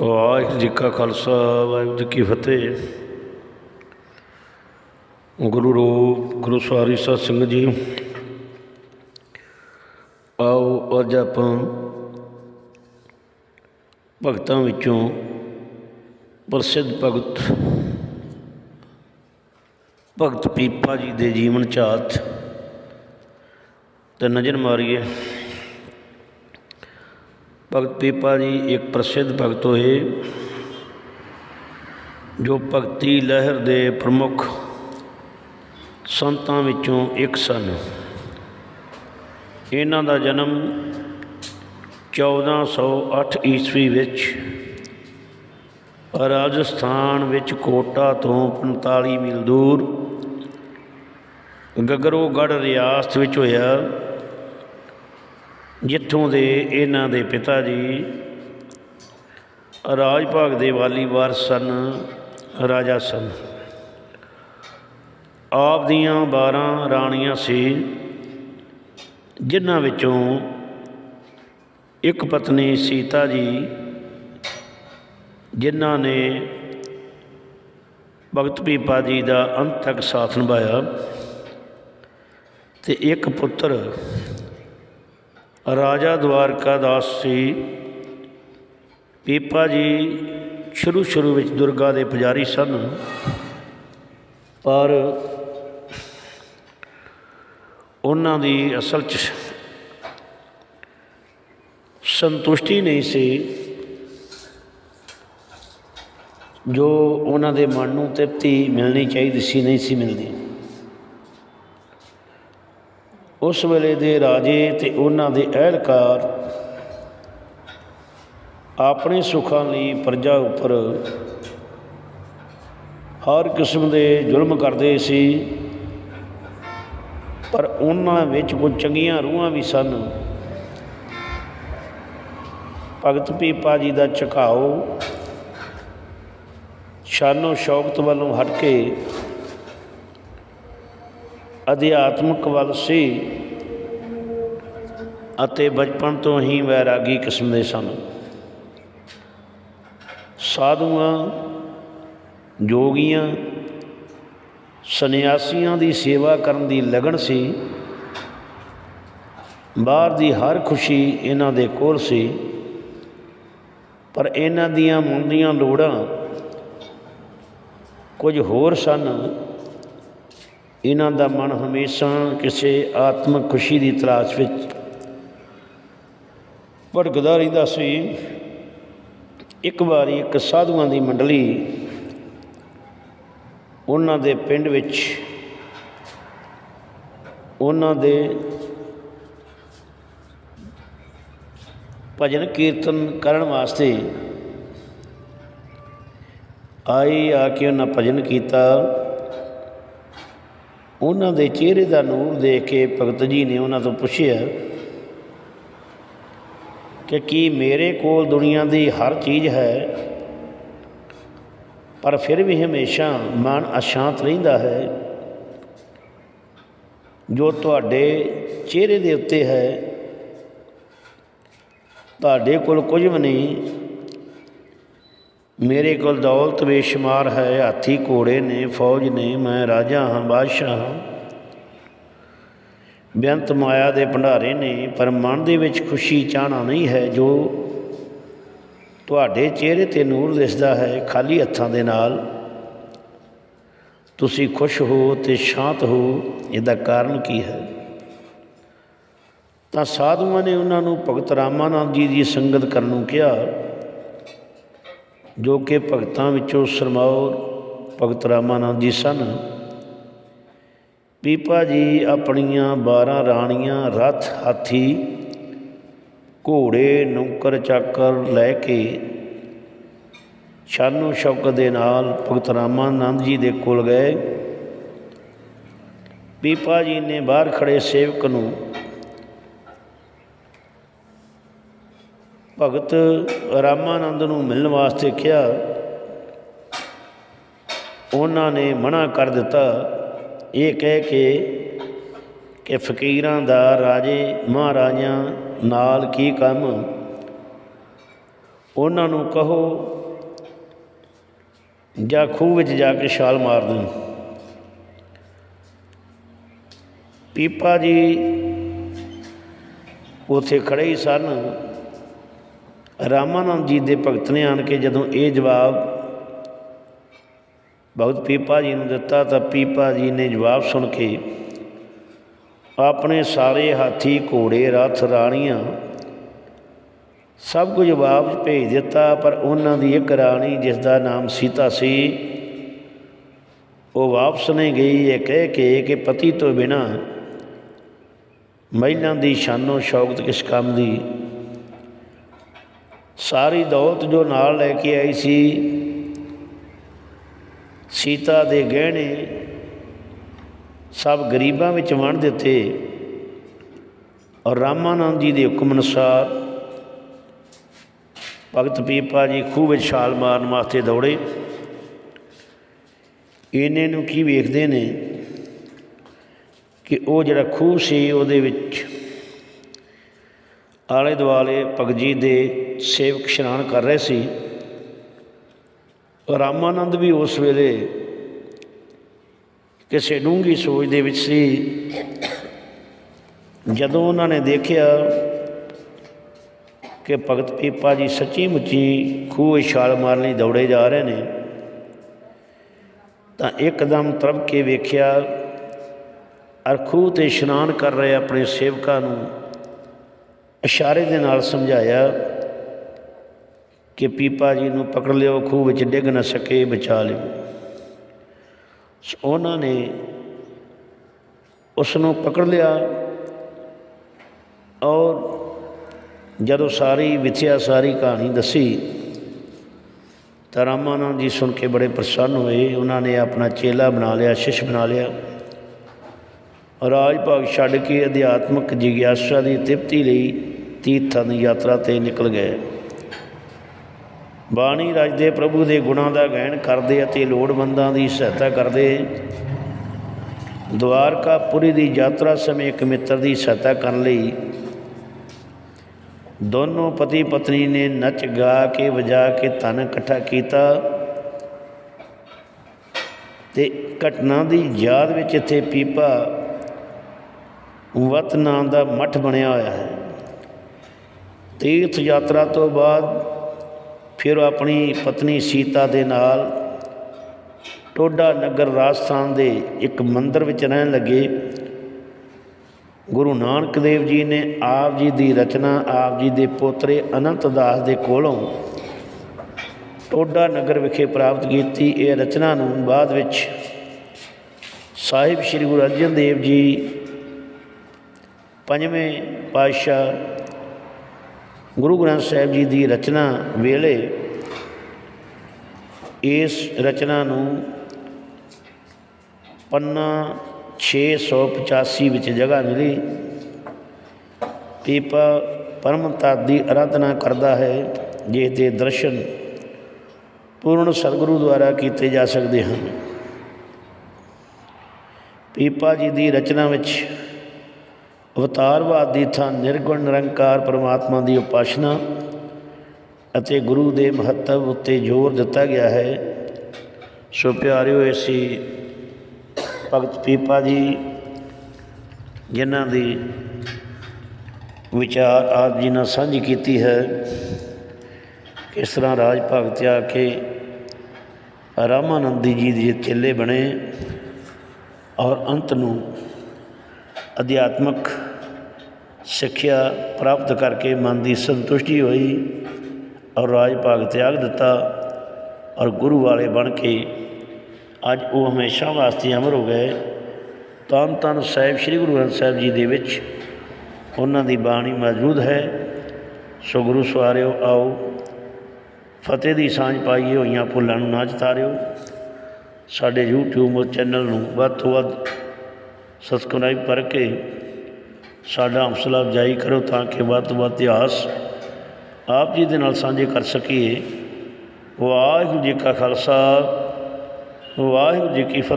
ਵਾਹਿਗੁਰੂ ਜੀ ਕਾ ਖਾਲਸਾ, ਵਾਹਿਗੁਰੂ ਜੀ ਕੀ ਫਤਿਹ। ਗੁਰੂ ਰੂਪ, ਗੁਰੂ ਸਵਾਰੀ ਸਤ ਸਿੰਘ ਜੀ, ਆਓ ਅੱਜ ਆਪਾਂ ਭਗਤਾਂ ਵਿੱਚੋਂ ਪ੍ਰਸਿੱਧ ਭਗਤ ਭਗਤ ਪੀਪਾ ਜੀ ਦੇ ਜੀਵਨ ਝਾਤ ਤੇ ਨਜ਼ਰ ਮਾਰੀਏ। ਭਗਤ ਪੀਪਾ ਜੀ ਇੱਕ ਪ੍ਰਸਿੱਧ ਭਗਤ ਹੋਏ, ਜੋ ਭਗਤੀ ਲਹਿਰ ਦੇ ਪ੍ਰਮੁੱਖ ਸੰਤਾਂ ਵਿੱਚੋਂ ਇੱਕ ਸਨ। ਇਹਨਾਂ ਦਾ ਜਨਮ 1408 ਈਸਵੀ ਵਿੱਚ ਰਾਜਸਥਾਨ ਵਿੱਚ ਕੋਟਾ ਤੋਂ 45 ਮੀਲ ਦੂਰ ਗਗਰੋਗੜ ਰਿਆਸਤ ਵਿੱਚ ਹੋਇਆ। ਜਿੱਥੋਂ ਦੇ ਇਹਨਾਂ ਦੇ ਪਿਤਾ ਜੀ ਰਾਜ ਭਾਗ ਦੇ ਵਾਲੀ ਵਾਰਸ ਸਨ, ਰਾਜਾ ਸਨ। ਆਪ ਦੀਆਂ 12 ਰਾਣੀਆਂ ਸੀ, ਜਿਨ੍ਹਾਂ ਵਿੱਚੋਂ ਇੱਕ ਪਤਨੀ ਸੀਤਾ ਜੀ, ਜਿਨ੍ਹਾਂ ਨੇ ਭਗਤ ਪੀਪਾ ਜੀ ਦਾ ਅੰਤ ਤੱਕ ਸਾਥ ਨਿਭਾਇਆ, ਤੇ ਇੱਕ ਪੁੱਤਰ ਰਾਜਾ ਦਵਾਰਕਾ ਦਾਸ ਸੀ। ਪੀਪਾ ਜੀ ਸ਼ੁਰੂ ਸ਼ੁਰੂ ਵਿੱਚ ਦੁਰਗਾ ਦੇ ਪੁਜਾਰੀ ਸਨ। ਪਰ ਉਹਨਾਂ ਦੀ ਅਸਲ 'ਚ ਸੰਤੁਸ਼ਟੀ ਨਹੀਂ ਸੀ ਜੋ ਉਹਨਾਂ ਦੇ ਮਨ ਨੂੰ ਤ੍ਰਿਪਤੀ ਮਿਲਣੀ ਚਾਹੀਦੀ ਸੀ, ਨਹੀਂ ਸੀ ਮਿਲਦੀ। ਉਸ ਵੇਲੇ ਦੇ ਰਾਜੇ ਤੇ ਉਹਨਾਂ ਦੇ ਅਹਿਲਕਾਰ ਆਪਣੇ ਸੁੱਖਾਂ ਲਈ ਪ੍ਰਜਾ ਉੱਪਰ ਹਰ ਕਿਸਮ ਦੇ ਜ਼ੁਲਮ ਕਰਦੇ ਸੀ, ਪਰ ਉਹਨਾਂ ਵਿੱਚ ਕੁਝ ਚੰਗੀਆਂ ਰੂਹਾਂ ਵੀ ਸਨ। ਭਗਤ ਪੀਪਾ ਜੀ ਦਾ ਝੁਕਾਓ ਸ਼ਾਨੋ ਸ਼ੌਕਤ ਵੱਲੋਂ ਹਟ ਕੇ ਅਧਿਆਤਮਕ ਵੱਲ ਸੀ ਅਤੇ ਬਚਪਨ ਤੋਂ ਹੀ ਵੈਰਾਗੀ ਕਿਸਮ ਦੇ ਸਨ। ਸਾਧੂਆਂ, ਜੋਗੀਆਂ, ਸੰਨਿਆਸੀਆਂ ਦੀ ਸੇਵਾ ਕਰਨ ਦੀ ਲਗਨ ਸੀ। ਬਾਹਰ ਦੀ ਹਰ ਖੁਸ਼ੀ ਇਹਨਾਂ ਦੇ ਕੋਲ ਸੀ। ਪਰ ਇਹਨਾਂ ਦੀਆਂ ਮਨ ਲੋੜਾਂ ਕੁਝ ਹੋਰ ਸਨ। ਇਹਨਾਂ ਦਾ ਮਨ ਹਮੇਸ਼ਾ ਕਿਸੇ ਆਤਮਿਕ ਖੁਸ਼ੀ ਦੀ ਤਲਾਸ਼ ਵਿੱਚ। ਭਟਕਦਾ ਰਹਿੰਦਾ ਸੀ। ਇੱਕ ਵਾਰੀ ਇੱਕ ਸਾਧੂਆਂ ਦੀ ਮੰਡਲੀ ਉਹਨਾਂ ਦੇ ਪਿੰਡ ਵਿੱਚ ਉਹਨਾਂ ਦੇ ਭਜਨ ਕੀਰਤਨ ਕਰਨ ਵਾਸਤੇ ਆਈ ਆ ਕੇ ਉਹਨਾਂ ਭਜਨ ਕੀਤਾ। ਉਹਨਾਂ ਦੇ ਚਿਹਰੇ ਦਾ ਨੂਰ ਦੇਖ ਕੇ ਭਗਤ ਜੀ ਨੇ ਉਹਨਾਂ ਤੋਂ ਪੁੱਛਿਆ ਕਿ ਕੀ ਮੇਰੇ ਕੋਲ ਦੁਨੀਆ ਦੀ ਹਰ ਚੀਜ਼ ਹੈ, ਪਰ ਫਿਰ ਵੀ ਹਮੇਸ਼ਾ ਮਨ ਅਸ਼ਾਂਤ ਰਹਿੰਦਾ ਹੈ। ਜੋ ਤੁਹਾਡੇ ਚਿਹਰੇ ਦੇ ਉੱਤੇ ਹੈ, ਤੁਹਾਡੇ ਕੋਲ ਕੁਝ ਵੀ ਨਹੀਂ ਮੇਰੇ ਕੋਲ ਦੌਲਤ ਬੇਸ਼ੁਮਾਰ ਹੈ, ਹਾਥੀ ਘੋੜੇ ਨੇ, ਫੌਜ ਨੇ, ਮੈਂ ਰਾਜਾ ਹਾਂ, ਬਾਦਸ਼ਾਹ ਹਾਂ। ਬੇਅੰਤ ਮਾਇਆ ਦੇ ਭੰਡਾਰੇ ਨੇ, ਪਰ ਮਨ ਦੇ ਵਿੱਚ ਖੁਸ਼ੀ ਚਾਹਣਾ ਨਹੀਂ ਹੈ, ਜੋ ਤੁਹਾਡੇ ਚਿਹਰੇ ਤੇ ਨੂਰ ਦਿਸਦਾ ਹੈ, ਖਾਲੀ ਹੱਥਾਂ ਦੇ ਨਾਲ। ਤੁਸੀਂ ਖੁਸ਼ ਹੋ ਤੇ ਸ਼ਾਂਤ ਹੋ, ਇਹਦਾ ਕਾਰਨ ਕੀ ਹੈ? ਤਾਂ ਸਾਧੂਆਂ ਨੇ ਉਹਨਾਂ ਨੂੰ ਭਗਤ ਰਾਮਾਨੰਦ ਜੀ ਦੀ ਸੰਗਤ ਕਰਨ ਨੂੰ ਕਿਹਾ ਜੋ ਕਿ ਭਗਤਾਂ ਵਿੱਚੋਂ ਸਰਮੌਰ ਭਗਤ ਰਾਮਾਨੰਦ ਜੀ ਸਨ। ਪੀਪਾ ਜੀ ਆਪਣੀਆਂ 12 ਰਾਣੀਆਂ ਰਥ ਹਾਥੀ ਘੋੜੇ, ਨੌਕਰ, ਚਾਕਰ ਲੈ ਕੇ ਸ਼ਾਨੋ ਸ਼ੌਕਤ ਦੇ ਨਾਲ ਭਗਤ ਰਾਮਾਨੰਦ ਜੀ ਦੇ ਕੋਲ ਗਏ। ਪੀਪਾ ਜੀ ਨੇ ਬਾਹਰ ਖੜੇ ਸੇਵਕ ਨੂੰ ਭਗਤ ਰਾਮਾਨੰਦ ਨੂੰ ਮਿਲਣ ਵਾਸਤੇ ਕਿਹਾ, ਉਹਨਾਂ ਨੇ ਮਨਾ ਕਰ ਦਿੱਤਾ। ਇਹ ਕਹਿ ਕੇ ਕਿ ਫਕੀਰਾਂ ਦਾ ਰਾਜੇ ਮਹਾਰਾਜਿਆਂ ਨਾਲ ਕੀ ਕੰਮ? ਉਹਨਾਂ ਨੂੰ ਕਹੋ, ਜਾਂ ਖੂਹ ਵਿੱਚ ਜਾ ਕੇ ਛਾਲ ਮਾਰ ਦੇਣ। ਪੀਪਾ ਜੀ ਉਥੇ ਖੜੇ ਹੀ ਸਨ। ਰਾਮਾਨੰਦ ਜੀ ਦੇ ਭਗਤ ਨੇ ਆਣ ਕੇ ਜਦੋਂ ਇਹ ਜਵਾਬ ਭਗਤ ਪੀਪਾ ਜੀ ਨੂੰ ਦਿੱਤਾ ਤਾਂ ਪੀਪਾ ਜੀ ਨੇ ਜਵਾਬ ਸੁਣ ਕੇ, ਆਪਣੇ ਸਾਰੇ ਹਾਥੀ, ਘੋੜੇ, ਰਥ, ਰਾਣੀਆਂ, ਸਭ ਕੁਝ ਵਾਪਸ ਭੇਜ ਦਿੱਤਾ, ਪਰ ਉਹਨਾਂ ਦੀ ਇੱਕ ਰਾਣੀ ਜਿਸ ਦਾ ਨਾਮ ਸੀਤਾ ਸੀ, ਉਹ ਵਾਪਸ ਨਹੀਂ ਗਈ। ਇਹ ਕਹਿ ਕੇ ਕਿ ਪਤੀ ਤੋਂ ਬਿਨਾ ਮਹਿਲਾ ਦੀ ਸ਼ਾਨੋ ਸ਼ੌਕਤ ਕਿਸ ਕੰਮ ਦੀ ਸਾਰੀ ਦੌਲਤ ਜੋ ਨਾਲ ਲੈ ਕੇ ਆਈ ਸੀ, ਸੀਤਾ ਦੇ ਗਹਿਣੇ ਸਭ ਗਰੀਬਾਂ ਵਿੱਚ ਵੰਡ ਦਿੱਤੇ ਔਰ ਰਾਮਾਨੰਦ ਜੀ ਦੇ ਹੁਕਮ ਅਨੁਸਾਰ ਭਗਤ ਪੀਪਾ ਜੀ ਖੂਹ ਵਿੱਚ ਛਾਲ ਮਾਰਨ ਵਾਸਤੇ ਦੌੜੇ। ਇਹਨੇ ਨੂੰ ਕੀ ਵੇਖਦੇ ਨੇ ਕਿ ਉਹ ਜਿਹੜਾ ਖੂਹ ਸੀ, ਉਹਦੇ ਵਿੱਚ ਆਲੇ ਦੁਆਲੇ ਭਗਤ ਦੇ ਸੇਵਕ ਇਸ਼ਨਾਨ ਕਰ ਰਹੇ ਸੀ। ਰਾਮਾਨੰਦ ਵੀ ਉਸ ਵੇਲੇ ਕਿਸੇ ਡੂੰਘੀ ਸੋਚ ਦੇ ਵਿੱਚ ਸੀ। ਜਦੋਂ ਉਹਨਾਂ ਨੇ ਦੇਖਿਆ ਕਿ ਭਗਤ ਪੀਪਾ ਜੀ ਸੱਚੀ ਮੁੱਚੀ ਖੂਹ ਵਿੱਚ ਛਾਲ ਮਾਰਨ ਲਈ ਦੌੜੇ ਜਾ ਰਹੇ ਨੇ, ਤਾਂ ਇੱਕਦਮ ਤਰਬ ਕੇ ਵੇਖਿਆ ਅਰ ਖੂਹ ਤੇ ਇਸ਼ਨਾਨ ਕਰ ਰਹੇ ਆਪਣੇ ਸੇਵਕਾਂ ਨੂੰ ਇਸ਼ਾਰੇ ਦੇ ਨਾਲ ਸਮਝਾਇਆ ਕਿ ਪੀਪਾ ਜੀ ਨੂੰ ਪਕੜ ਲਿਓ, ਖੂਹ ਵਿੱਚ ਡਿੱਗ ਨਾ ਸਕੇ, ਬਚਾ ਲਿਓ। ਉਹਨਾਂ ਨੇ ਉਸ ਨੂੰ ਪਕੜ ਲਿਆ ਔਰ ਜਦੋਂ ਸਾਰੀ ਵਿਥਿਆ, ਸਾਰੀ ਕਹਾਣੀ ਦੱਸੀ ਤਾਂ ਰਾਮਾਨੰਦ ਜੀ ਸੁਣ ਕੇ ਬੜੇ ਪ੍ਰਸੰਨ ਹੋਏ। ਉਹਨਾਂ ਨੇ ਆਪਣਾ ਚੇਲਾ ਬਣਾ ਲਿਆ, ਸ਼ਿਸ਼ ਬਣਾ ਲਿਆ। ਰਾਜ ਭਾਗ ਛੱਡ ਕੇ ਅਧਿਆਤਮਕ ਜਿਗਿਆਸਾ ਦੀ ਤ੍ਰਿਪਤੀ ਲਈ ਤੀਰਥਾਂ ਦੀ ਯਾਤਰਾ ਤੇ ਨਿਕਲ ਗਏ। ਬਾਣੀ ਰਾਜ ਦੇ ਪ੍ਰਭੂ ਦੇ ਗੁਣਾਂ ਦਾ ਗਾਇਨ ਕਰਦੇ ਅਤੇ ਲੋੜਵੰਦਾਂ ਦੀ ਸਹਾਇਤਾ ਕਰਦੇ ਦੁਆਰਕਾਪੁਰੀ ਦੀ ਯਾਤਰਾ ਸਮੇਂ ਇੱਕ ਮਿੱਤਰ ਦੀ ਸਹਾਇਤਾ ਕਰਨ ਲਈ ਦੋਨੋਂ ਪਤੀ ਪਤਨੀ ਨੇ ਨੱਚ ਗਾ ਕੇ ਵਜਾ ਕੇ ਧਨ ਇਕੱਠਾ ਕੀਤਾ ਤੇ ਘਟਨਾ ਦੀ ਯਾਦ ਵਿੱਚ ਇੱਥੇ ਪੀਪਾ ਵਤ ਨਾਂ ਦਾ ਮਠ ਬਣਿਆ ਹੋਇਆ ਹੈ। ਤੀਰਥ ਯਾਤਰਾ ਤੋਂ ਬਾਅਦ ਫਿਰ ਆਪਣੀ ਪਤਨੀ ਸੀਤਾ ਦੇ ਨਾਲ ਟੋਡਾ ਨਗਰ ਰਾਜਸਥਾਨ ਦੇ ਇੱਕ ਮੰਦਿਰ ਵਿੱਚ ਰਹਿਣ ਲੱਗੇ। ਗੁਰੂ ਨਾਨਕ ਦੇਵ ਜੀ ਨੇ ਆਪ ਜੀ ਦੀ ਰਚਨਾ, ਆਪ ਜੀ ਦੇ ਪੋਤਰੇ ਅਨੰਤ ਦਾਸ ਦੇ ਕੋਲੋਂ ਟੋਡਾ ਨਗਰ ਵਿਖੇ ਪ੍ਰਾਪਤ ਕੀਤੀ। ਇਹ ਰਚਨਾ ਨੂੰ ਬਾਅਦ ਵਿੱਚ ਸਾਹਿਬ ਸ੍ਰੀ ਗੁਰੂ ਅਰਜਨ ਦੇਵ ਜੀ ਪੰਜਵੇਂ ਪਾਤਸ਼ਾਹ ਗੁਰੂ ਗ੍ਰੰਥ ਸਾਹਿਬ ਜੀ ਦੀ ਰਚਨਾ ਵੇਲੇ ਇਸ ਰਚਨਾ ਨੂੰ ਪੰਨਾ 685 ਵਿੱਚ ਜਗ੍ਹਾ ਮਿਲੀ ਪੀਪਾ ਪਰਮ ਤਤ ਦੀ ਅਰਾਧਨਾ ਕਰਦਾ ਹੈ, ਜਿਸ ਦੇ ਦਰਸ਼ਨ ਪੂਰਨ ਸਤਿਗੁਰੂ ਦੁਆਰਾ ਕੀਤੇ ਜਾ ਸਕਦੇ ਹਨ। ਪੀਪਾ ਜੀ ਦੀ ਰਚਨਾ ਵਿੱਚ ਅਵਤਾਰਵਾਦ ਦੀ ਥਾਂ ਨਿਰਗੁਣ ਨਿਰੰਕਾਰ ਪਰਮਾਤਮਾ ਦੀ ਉਪਾਸਨਾ ਅਤੇ ਗੁਰੂ ਦੇ ਮਹੱਤਵ ਉੱਤੇ ਜ਼ੋਰ ਦਿੱਤਾ ਗਿਆ ਹੈ। ਸੋ ਪਿਆਰਿਓ ਐਸੀ ਭਗਤ ਪੀਪਾ ਜੀ, ਜਿਨ੍ਹਾਂ ਦੀ ਵਿਚਾਰ ਆਪ ਜੀ ਨਾਲ ਸਾਂਝੀ ਕੀਤੀ ਹੈ, ਕਿਸ ਤਰ੍ਹਾਂ ਰਾਜ ਭਗਤ ਆ ਕੇ ਰਾਮਾਨੰਦੀ ਜੀ ਦੇ ਚੇਲੇ ਬਣੇ ਔਰ ਅੰਤ ਨੂੰ ਅਧਿਆਤਮਕ ਸਿੱਖਿਆ ਪ੍ਰਾਪਤ ਕਰਕੇ ਮਨ ਦੀ ਸੰਤੁਸ਼ਟੀ ਹੋਈ ਔਰ ਰਾਜ ਭਾਗ ਤਿਆਗ ਦਿੱਤਾ ਔਰ ਗੁਰੂ ਵਾਲੇ ਬਣ ਕੇ ਅੱਜ ਉਹ ਹਮੇਸ਼ਾ ਵਾਸਤੇ ਅਮਰ ਹੋ ਗਏ। ਤਨ ਤਨ ਸਾਹਿਬ ਸ੍ਰੀ ਗੁਰੂ ਗ੍ਰੰਥ ਸਾਹਿਬ ਜੀ ਦੇ ਵਿੱਚ ਉਹਨਾਂ ਦੀ ਬਾਣੀ ਮੌਜੂਦ ਹੈ। ਸੋ ਗੁਰੂ ਸਵਾਰਿਓ, ਆਓ ਫਤਿਹ ਦੀ ਸਾਂਝ ਪਾਈਏ ਹੋਈਆਂ ਫੁੱਲਾਂ ਨੂੰ ਨਾ ਚਤਾਰਿਓ ਸਾਡੇ YouTube ਚੈਨਲ ਨੂੰ ਵੱਧ ਤੋਂ ਵੱਧ ਸਬਸਕ੍ਰਾਈਬ ਕਰਕੇ ਸਾਡਾ ਹੌਸਲਾ ਅਫਜ਼ਾਈ ਕਰੋ ਤਾਂ ਕਿ ਵੱਧ ਤੋਂ ਵੱਧ ਇਤਿਹਾਸ ਆਪ ਜੀ ਦੇ ਨਾਲ ਸਾਂਝੇ ਕਰ ਸਕੀਏ। ਵਾਹਿਗੁਰੂ ਜੀ ਕਾ ਖਾਲਸਾ, ਵਾਹਿਗੁਰੂ ਜੀ ਕੀ ਫਤਿਹ।